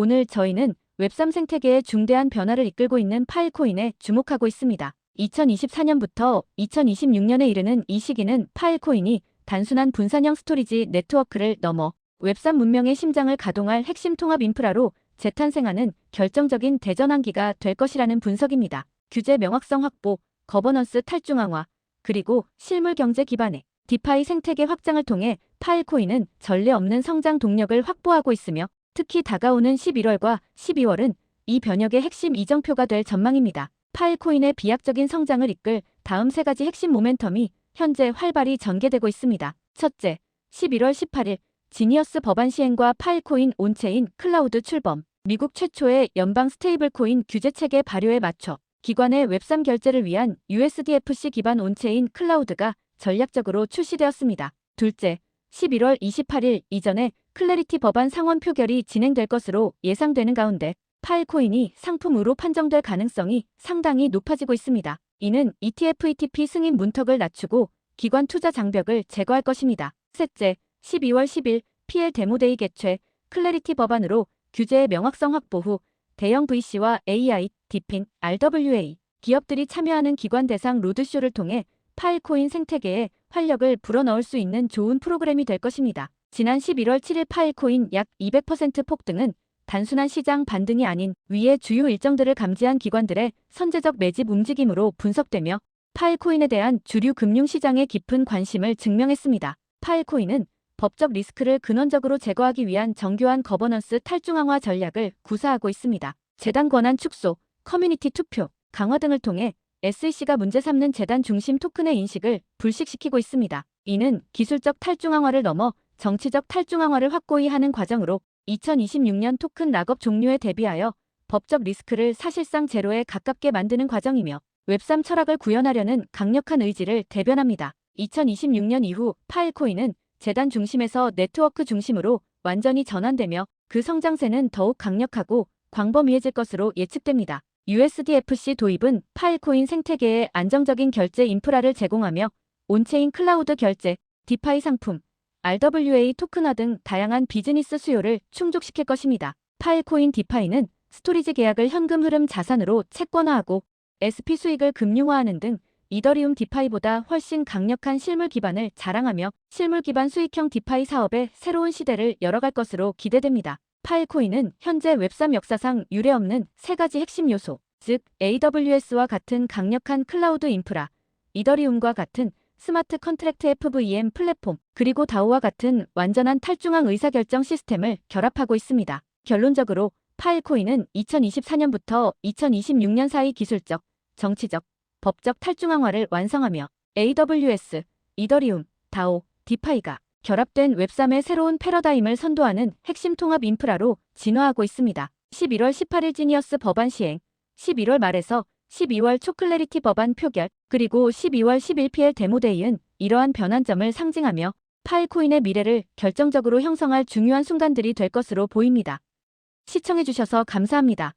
오늘 저희는 웹3 생태계의 중대한 변화를 이끌고 있는 파일코인에 주목하고 있습니다. 2024년부터 2026년에 이르는 이 시기는 파일코인이 단순한 분산형 스토리지 네트워크를 넘어 웹3 문명의 심장을 가동할 핵심 통합 인프라로 재탄생하는 결정적인 대전환기가 될 것이라는 분석입니다. 규제 명확성 확보, 거버넌스 탈중앙화, 그리고 실물 경제 기반의 디파이 생태계 확장을 통해 파일코인은 전례 없는 성장 동력을 확보하고 있으며 특히 다가오는 11월과 12월은 이 변혁의 핵심 이정표가 될 전망입니다. 파일코인의 비약적인 성장을 이끌 다음 세 가지 핵심 모멘텀이 현재 활발히 전개되고 있습니다. 첫째, 11월 18일 지니어스 법안 시행과 파일코인 온체인 클라우드 출범 미국 최초의 연방 스테이블코인 규제 체계 발효에 맞춰 기관의 웹3 결제를 위한 USDFC 기반 온체인 클라우드가 전략적으로 출시되었습니다. 둘째, 11월 28일 이전에 클래리티 법안 상원 표결이 진행될 것으로 예상되는 가운데 파일코인이 상품으로 판정될 가능성이 상당히 높아지고 있습니다. 이는 ETF, ETP 승인 문턱을 낮추고 기관 투자 장벽을 제거할 것입니다. 셋째, 12월 10일 PL 데모데이 개최 클래리티 법안으로 규제의 명확성 확보 후 대형 VC와 AI, 디핀, RWA 기업들이 참여하는 기관 대상 로드쇼를 통해 파일코인 생태계에 활력을 불어넣을 수 있는 좋은 프로그램이 될 것입니다. 지난 11월 7일 파일코인 약 200% 폭등은 단순한 시장 반등이 아닌 위의 주요 일정들을 감지한 기관들의 선제적 매집 움직임으로 분석되며 파일코인에 대한 주류 금융시장의 깊은 관심을 증명했습니다. 파일코인은 법적 리스크를 근원적으로 제거하기 위한 정교한 거버넌스 탈중앙화 전략을 구사하고 있습니다. 재단 권한 축소, 커뮤니티 투표, 강화 등을 통해 SEC가 문제 삼는 재단 중심 토큰의 인식을 불식시키고 있습니다. 이는 기술적 탈중앙화를 넘어 정치적 탈중앙화를 확고히 하는 과정으로 2026년 토큰 락업 종료에 대비하여 법적 리스크를 사실상 제로에 가깝게 만드는 과정이며 웹3 철학을 구현하려는 강력한 의지를 대변합니다. 2026년 이후 파일코인은 재단 중심에서 네트워크 중심으로 완전히 전환되며 그 성장세는 더욱 강력하고 광범위해질 것으로 예측됩니다. USDFC 도입은 파일코인 생태계에 안정적인 결제 인프라를 제공하며 온체인 클라우드 결제, 디파이 상품, RWA 토큰화 등 다양한 비즈니스 수요를 충족시킬 것입니다. 파일코인 디파이는 스토리지 계약을 현금 흐름 자산으로 채권화하고 SP 수익을 금융화하는 등 이더리움 디파이보다 훨씬 강력한 실물 기반을 자랑하며 실물 기반 수익형 디파이 사업의 새로운 시대를 열어갈 것으로 기대됩니다. 파일코인은 현재 웹3 역사상 유례없는 세 가지 핵심 요소, 즉 AWS와 같은 강력한 클라우드 인프라, 이더리움과 같은 스마트 컨트랙트 FVM 플랫폼, 그리고 다오와 같은 완전한 탈중앙 의사결정 시스템을 결합하고 있습니다. 결론적으로 파일코인은 2024년부터 2026년 사이 기술적, 정치적, 법적 탈중앙화를 완성하며 AWS, 이더리움, 다오, 디파이가 결합된 웹3의 새로운 패러다임을 선도하는 핵심 통합 인프라로 진화하고 있습니다. 11월 18일 지니어스 법안 시행, 11월 말에서 12월 초클래리티 법안 표결, 그리고 12월 10일 PL 데모데이은 이러한 변환점을 상징하며 파일코인의 미래를 결정적으로 형성할 중요한 순간들이 될 것으로 보입니다. 시청해주셔서 감사합니다.